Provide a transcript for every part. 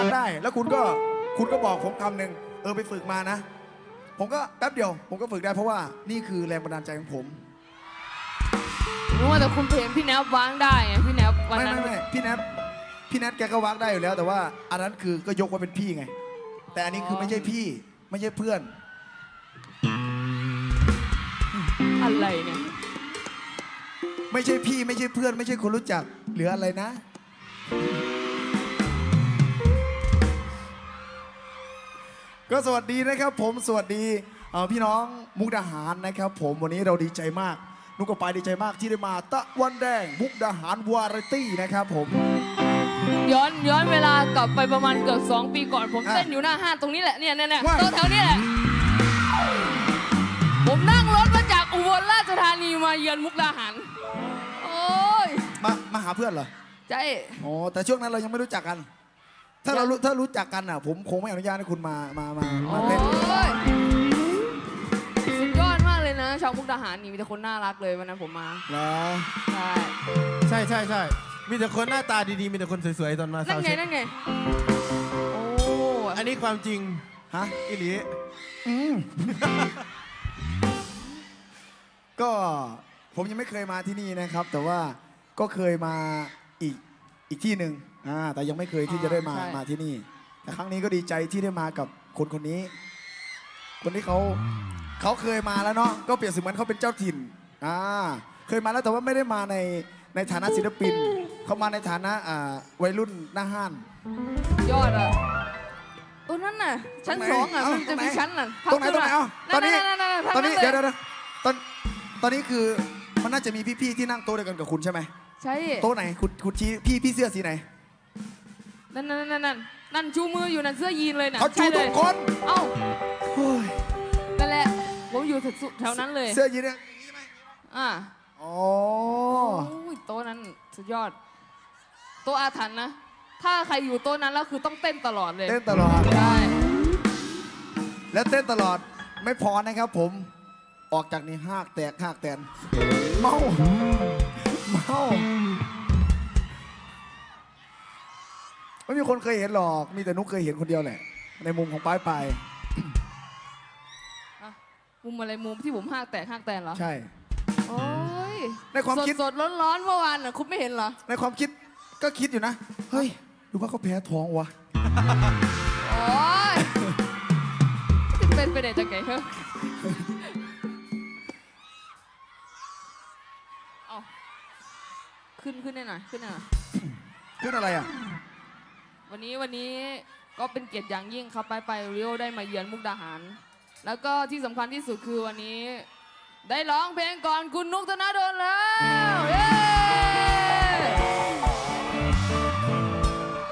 ากได้ แล้วคุณก็คุณก็บอกผมคำหนึ่งเออไปฝึกมานะ ผมก็แป๊บเดียว ผมก็ฝึกได้เพราะว่านี่คือแรงบันดาลใจของผม รู้ว่าแต่คุณเพลงพี่แนบวางได้ไงพี่แนบวันไม่นั้นไม่ไม่พี่แนทพี่แนทแกก็วักได้อยู่แล้ว แต่ว่าอันนั้นคือก็ยกว่าเป็นพี่ไง แต่อันนี้คือไม่ใช่พี่ไม่ใช่เพื่อน อะไรเนี่ยไม่ใช่พี่ไม่ใช่เพื่อน ไม่ใช่คนรู้จักหรืออะไรนะ ก็สวัสดีนะครับผมสวัสดีเอ่อพี่น้องมุกดาหารนะครับ ผมวันนี้เราดีใจมาก นุกกับปายดีใจมากที่ได้มาตะวันแดง มุกดาหารวาไรตี้นะครับผม ย้อนย้อนเวลากลับไปประมาณเกือบสองปีก่อน ผมอะเต้นอยู่หน้าห้างตรงนี้แหละเนี่ยเนี่ยเนี่ยว่าโต๊ะแถวนี้แหละผมนั่งรถมาจากอุบลราชธานีมาเยือนมุกดาหารโอ้ยมามาหาเพื่อนเหรอใจอ๋อแต่ช่วงนั้นเรายังไม่รู้จักกัน ถ้าเรารู้ถ้ารู้จักกันอะ ผมคงไม่อนุญาตให้คุณมามามาโอ้มาเต้นยสุดยอดมากเลยนะ ชาวมุกดาหารนี่มีแต่คนน่ารักเลยวันนั้นผมมาเหรอใช่ใช่ใช่ใช่มีแต่คนหน้าตาดีๆ มีแต่คนสวยๆ ตอนมานั่ซานวไงเช็คนั่นไงโอ้อันนี้ความจริงฮะ อิลีอืม ก็ผมยังไม่เคยมาที่นี่นะครับ แต่ว่าก็เคยมาอีก อีกที่หนึ่งอ่าแต่ยังไม่เคยที่จะได้มามาที่นี่ แต่ครั้งนี้ก็ดีใจที่ได้มากับคนคนนี้ คนที่เขาเขาเคยมาแล้วเนาะ ก็เปรียบเสมือนเขาเป็นเจ้าถิ่น อ่า เคยมาแล้วแต่ว่าไม่ได้มาในในฐานะศิลปิน เขามาในฐานะอ่าวัยรุ่นหน้าห้าน ยอดอะตัวนั้นน่ะ ชั้นตรงไหนสองอะ เอ้ามันจะมีตรงไหน ชั้นน่ะตรงไหนตรงไหนเอ้าตอนนี้ๆๆๆๆตอนนี้ทางเดี๋ยวลเดี๋ยวเดี๋ยวตอนตอนนี้คือมันน่าจะมีพี่ๆที่นั่งโต๊ะเดียวกันกับคุณใช่ไหม ใช่โต๊ะไหนคุณคุณชี้พี่พี่เสื้อสีไหน นั่นนั่นนั่นนั่นนั่นชูมืออยู่นั่นเสื้อยีนเลยน่ะเขาจูใช่ลทุยกคนเอ้าโอ้ยนั่นแหละผมอยู่แถวนั้นเลยเสื้อยีนเนี่ยอ่าอ๋อโอ้ยโต๊ะนั้นสุดยอด โต๊ะอาถรรพ์นะ ถ้าใครอยู่โต๊ะนั้นแล้วคือต้องเต้นตลอดเลยเต้นตลอดใช่และเต้นตลอดไม่พอนะครับผมออกจากนี่หากแตกหากแตนเมา เมาไม่มีคนเคยเห็นหรอก มีแต่นุกเคยเห็นคนเดียวแหละ ในมุมของปลายปลายอะมุมอะไรมุมที่ผมห้างแตกห้างแตนเหรอ ใช่ โอ้ยในความคิด สดๆร้อนๆเมื่อวานน่ะคุณไม่เห็นเหรอ ในความคิดก็คิดอยู่นะ เฮ้ยหรือว่าเขาแพ้ท้องวะ โอ้ยเป็นไปได้จังไงเหรอ ขึ้นขึ้นได้หน่อยขึ้นได้หน่อยขึ้นอะไรอะ วันนี้วันนี้ก็เป็นเกียรติอย่างยิ่งครับไปไปริโอได้มาเยือนมุกดาหาร แล้วก็ที่สำคัญที่สุดคือวันนี้ ได้ร้องเพลงก่อนคุณนุกธนาโดนแล้วเย้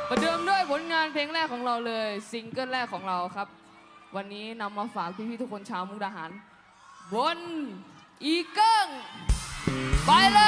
ประเดิมด้วยผลงานเพลงแรกของเราเลยซิงเกิลแรกของเราครับ วันนี้นำมาฝากพี่ๆทุกคนชาวมุกดาหาร บนอีเกิ้งไปเลยครับ